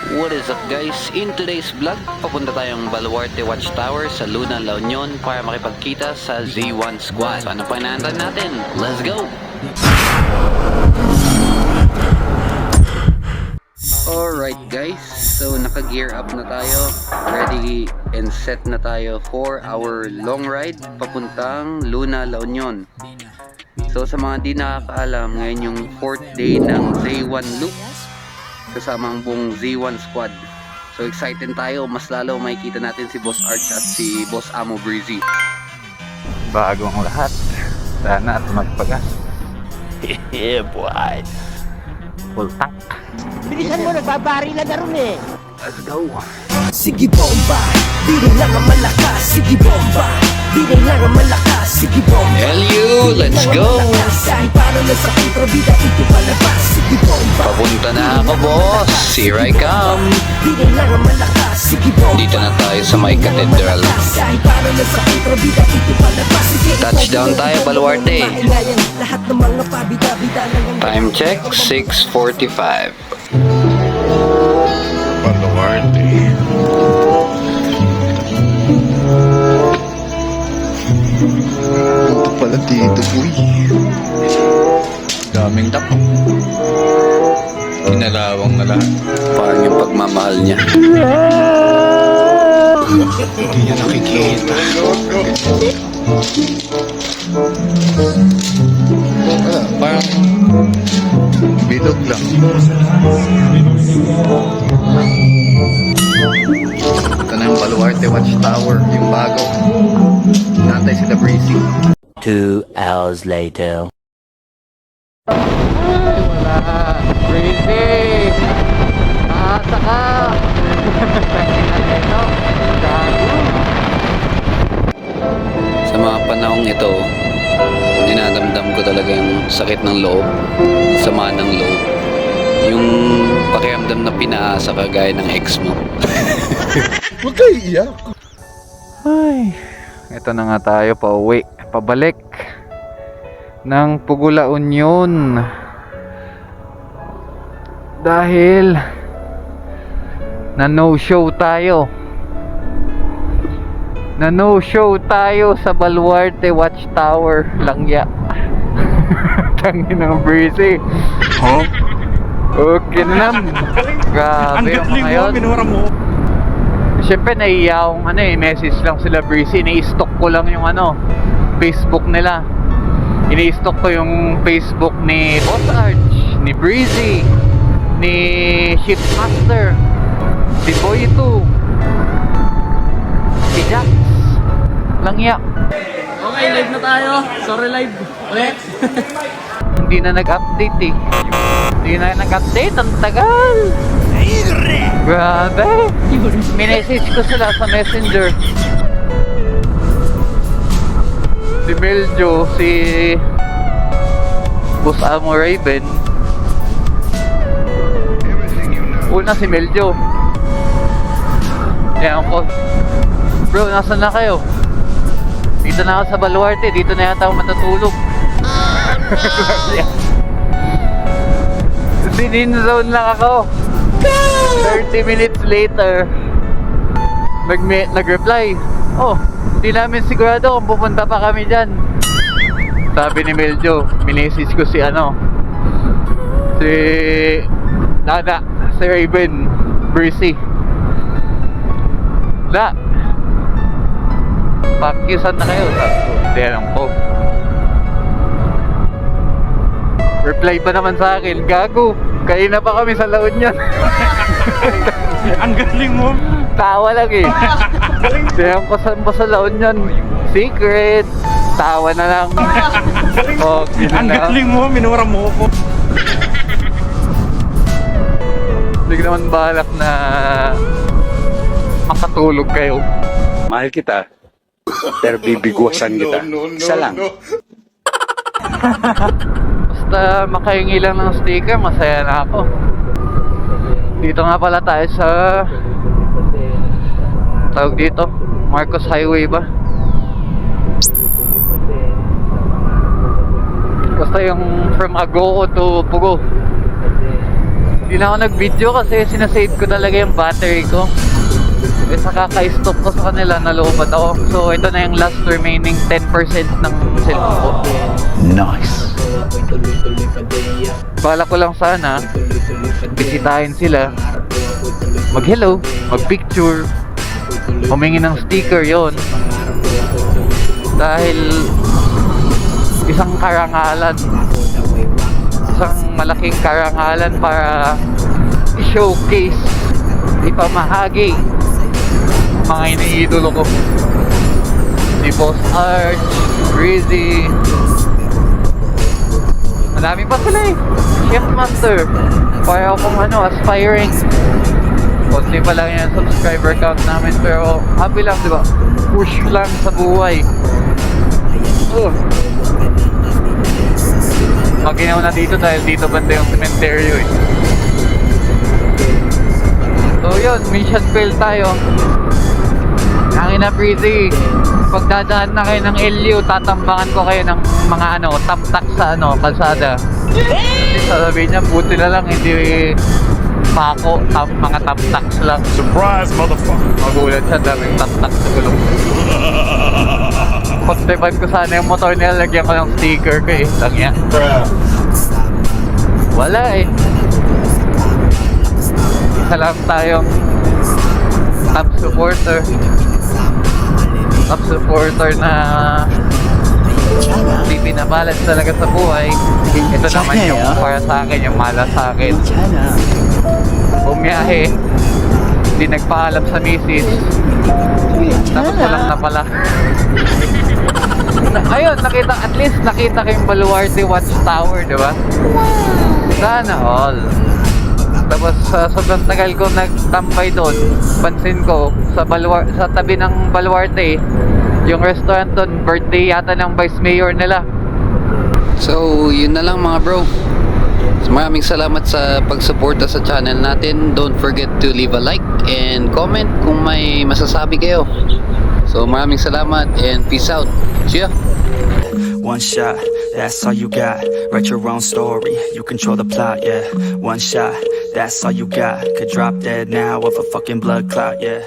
What is up guys? In today's vlog, papunta tayong Baluarte Watchtower sa Luna, La Union para makipagkita sa Z1 Squad. So ano pa inaantay natin? Let's go! Alright guys, so naka-gear up na tayo. Ready and set na tayo for our long ride papuntang Luna, La Union. So sa mga di nakakaalam, ngayon yung fourth day ng Z1 Loop kasama ang buong Z1 squad. So excited tayo, mas lalo makikita natin si Boss Arch at si Boss Amo Breezy. bago ang lahat. Sana at magpagas. yeah boy! Full tank. Bilisan mo, nagbabari na ron eh. Let's go! Sige bomba, di rin lang ang malakas. Sige bomba, di rin lang ang malakas. Sige bomba. LU, let's go! Kahit paano na sa kontrabida, ito palabas. Sige bomba. Papunta na ako boss! Here I come! Di rin lang ang malakas. Sige bomba. Dito na tayo sa may cathedral. Kahit paano na sa kontrabida, ito palabas. Touchdown tayo, Baluarte. Time check, 6.45. Baluarte. Ito pala dito, boy. Daming tapo. Kinalawang na lahat. Parang yung pagmamahal niya. Hindi niya nakikita. Wala, parang bilog lang. Ito na yung Baluarte Watchtower, yung bago. Nantay sila Breezy. Two hours later. Crazy! Nakasa ka! Sa mga panahong ito, dinadamdam ko talaga yung sakit ng loob, sama ng loob. Yung pakiramdam na pinaasa ka gaya ng ex mo. Huwag kayo iyak. Ay, ito na nga tayo pa uwi. Pabalik ng Pugula Union. Dahil na no show tayo. Na no show tayo sa Baluarte Watchtower, Langya. Tangin ng breezy. Huh? Okay na. Grabe yung mga yun. Siyempre naiiya akong ano eh, message lang sila Breezy. Ini-stock ko lang yung ano, Facebook nila. Ini-stock ko yung Facebook ni Boss Arch, ni Breezy, ni Shipmaster, si Boy 2, si Jax, Langya. Okay, live na tayo. Sorry live. Ulit. Hindi na nag-update eh. Hindi na nag-update, ang tagal. Grabe. Minessage ko sila sa messenger. Si Meljo, si Boss Amo Raven. Una si Meljo. Yan ko. Bro, nasan na kayo? Dito na ako sa Baluarte, dito na yata ako matutulog. Sinin zone lang ako. 30 minutes later, nag nag-reply. Oh, hindi namin sigurado kung pupunta pa kami dyan. Sabi ni Meljo, minesis ko si ano, si Nana, si Raven, Breezy. Da, pakiusan na kayo. Sabi ko, Hindi alam ko. Reply pa naman sa akin, gago. Kayo na pa kami sa laon yan. Ang galing mo. Tawa lang eh. Sayan ko saan ba sa laon yan? Secret. Tawa na lang. Oh, Ang galing mo, minura mo ko. Hindi ko naman balak na makatulog kayo. Mahal kita, pero bibigwasan kita. Isa lang. Basta makahingi lang ng sticker, masaya na ako. Dito nga pala tayo sa tawag dito, Marcos Highway ba? Basta yung from Agoo to Pugo. Hindi na ako nag-video kasi sinasave ko talaga yung battery ko. Eh, sa kaka-stop ko sa kanila, naloobat ako. So, ito na yung last remaining 10% ng cellphone ko. Nice. Bala ko lang sana, bisitahin sila, mag-hello, mag-picture, humingi ng sticker yon Dahil isang karangalan, isang malaking karangalan para i-showcase, ipamahagi mga iniidolo ko. Si Boss Arch, Rizzy, Madami pa sila eh. Chef Master. Para akong ano, aspiring. Konti pa lang yan subscriber count namin pero happy lang, di ba? Push lang sa buhay. Uh. Maginaw na dito dahil dito banda yung cementerio eh. So yun, mission fail tayo. Hangin na Breezy. Pagdadaan na kayo ng LU, tatambangan ko kayo ng mga ano, tamtak sa ano, kalsada. Kasi sasabihin niya, buti na lang, hindi pako, tam, mga tamtaks lang. Surprise, motherfucker. Magulat siya, daming tamtak sa gulong. Pagtipan ko sana yung motor nila, lagyan ko ng sticker ko eh. Lang yan. Wala eh. Isa lang tayong top supporter. Top supporter na hindi pinabalance talaga sa buhay. Ito naman yung para sa akin, yung mala sa akin. Bumiyahe. Hindi nagpaalam sa misis. Tapos walang na pala. Na- Ayun, nakita, at least nakita ko yung Baluarte Watchtower, di ba? Sana all. Tapos sa sobrang tagal ko nagtambay doon, pansin ko sa Baluar sa tabi ng Baluarte, yung restaurant doon, birthday yata ng vice mayor nila. So, yun na lang mga bro. Maraming salamat sa pagsuporta sa channel natin. Don't forget to leave a like and comment kung may masasabi kayo. So, maraming salamat and peace out. See ya! One shot, that's all you got. Write your own story, you control the plot, yeah. One shot, that's all you got. Could drop dead now of a fucking blood clot, yeah.